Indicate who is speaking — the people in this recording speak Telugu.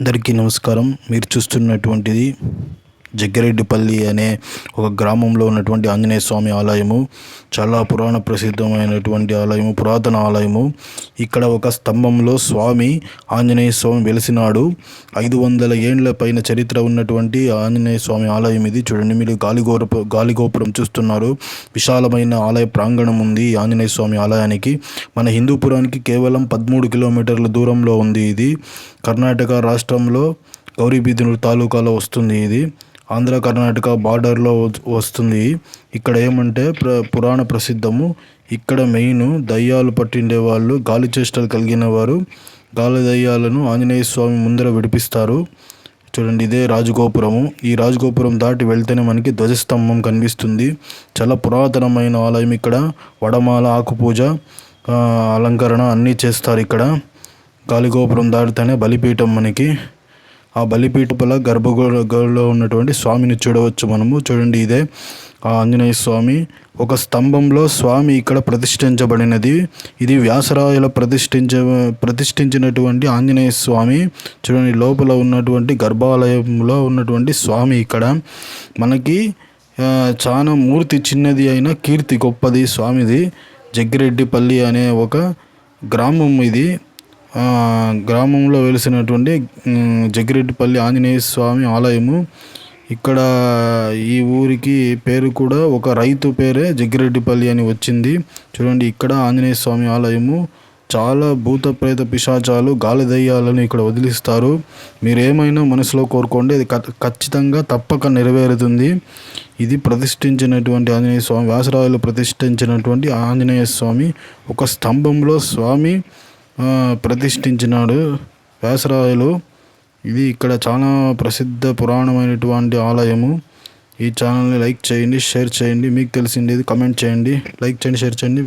Speaker 1: అందరికీ నమస్కారం. మీరు చూస్తున్నటువంటిది జగ్గిరెడ్డిపల్లి అనే ఒక గ్రామంలో ఉన్నటువంటి ఆంజనేయ స్వామి ఆలయము చాలా పురాణ ప్రసిద్ధమైనటువంటి ఆలయము పురాతన ఆలయము. ఇక్కడ ఒక స్తంభంలో స్వామి ఆంజనేయ స్వామి వెలిసినాడు. ఐదు వందల ఏండ్ల పైన చరిత్ర ఉన్నటువంటి ఆంజనేయ స్వామి ఆలయం ఇది. చూడండి మీరు గాలిగోరపు గాలిగోపురం చూస్తున్నారు. విశాలమైన ఆలయ ప్రాంగణం ఉంది ఈ ఆంజనేయ స్వామి ఆలయానికి. మన హిందూపురానికి కేవలం పదమూడు కిలోమీటర్ల దూరంలో ఉంది ఇది. కర్ణాటక రాష్ట్రంలో గౌరీబిదనూరు తాలూకాలో వస్తుంది ఇది. ఆంధ్ర కర్ణాటక బార్డర్లో వస్తుంది. ఇక్కడ ఏమంటే ప్ర పురాణ ప్రసిద్ధము. ఇక్కడ మెయిన్ దయ్యాలు పట్టిండే వాళ్ళు గాలి చేష్టలు కలిగిన వారు గాలి దయ్యాలను ఆంజనేయ స్వామి ముందర విడిపిస్తారు. చూడండి ఇదే రాజగోపురము. ఈ రాజగోపురం దాటి వెళ్తేనే మనకి ధ్వజస్తంభం కనిపిస్తుంది. చాలా పురాతనమైన ఆలయం ఇక్కడ. వడమాల ఆకుపూజ అలంకరణ అన్నీ చేస్తారు ఇక్కడ. గాలిగోపురం దాటితేనే బలిపీఠం మనకి. ఆ బలిపీఠపల గర్భగుడిలో ఉన్నటువంటి స్వామిని చూడవచ్చు మనము. చూడండి ఇదే. ఆ ఆంజనేయ స్వామి. ఒక స్తంభంలో స్వామి ఇక్కడ ప్రతిష్ఠించబడినది. ఇది వ్యాసరాయల ప్రతిష్ఠించ ప్రతిష్ఠించినటువంటి ఆంజనేయ స్వామి. చూడండి లోపల ఉన్నటువంటి గర్భాలయంలో ఉన్నటువంటి స్వామి ఇక్కడ. మనకి చాలా మూర్తి చిన్నది అయిన కీర్తి గొప్పది స్వామిది. జగ్గిరెడ్డిపల్లి అనే ఒక గ్రామం ఇది. గ్రామంలో వెలిసినటువంటి జగ్గిరెడ్డిపల్లి ఆంజనేయ స్వామి ఆలయము. ఇక్కడ ఈ ఊరికి పేరు కూడా ఒక రైతు పేరే జగ్గిరెడ్డిపల్లి అని వచ్చింది. చూడండి ఇక్కడ ఆంజనేయ స్వామి ఆలయము. చాలా భూత ప్రేత పిశాచాలు గాలిదయ్యాలను ఇక్కడ వదిలిస్తారు. మీరేమైనా మనసులో కోరుకోండి అది ఖచ్చితంగా తప్పక నెరవేరుతుంది. ఇది ప్రతిష్ఠించినటువంటి ఆంజనేయ స్వామి వ్యాసరాయలు ప్రతిష్ఠించినటువంటి ఆంజనేయ స్వామి. ఒక స్తంభంలో స్వామి ప్రతిష్ఠించినాడు వ్యాసరాయలు. ఇది ఇక్కడ చాలా ప్రసిద్ధ పురాణమైనటువంటి ఆలయము. ఈ ఛానల్ని లైక్ చేయండి షేర్ చేయండి. మీకు తెలిసిండేది కమెంట్ చేయండి. లైక్ చేయండి షేర్ చేయండి.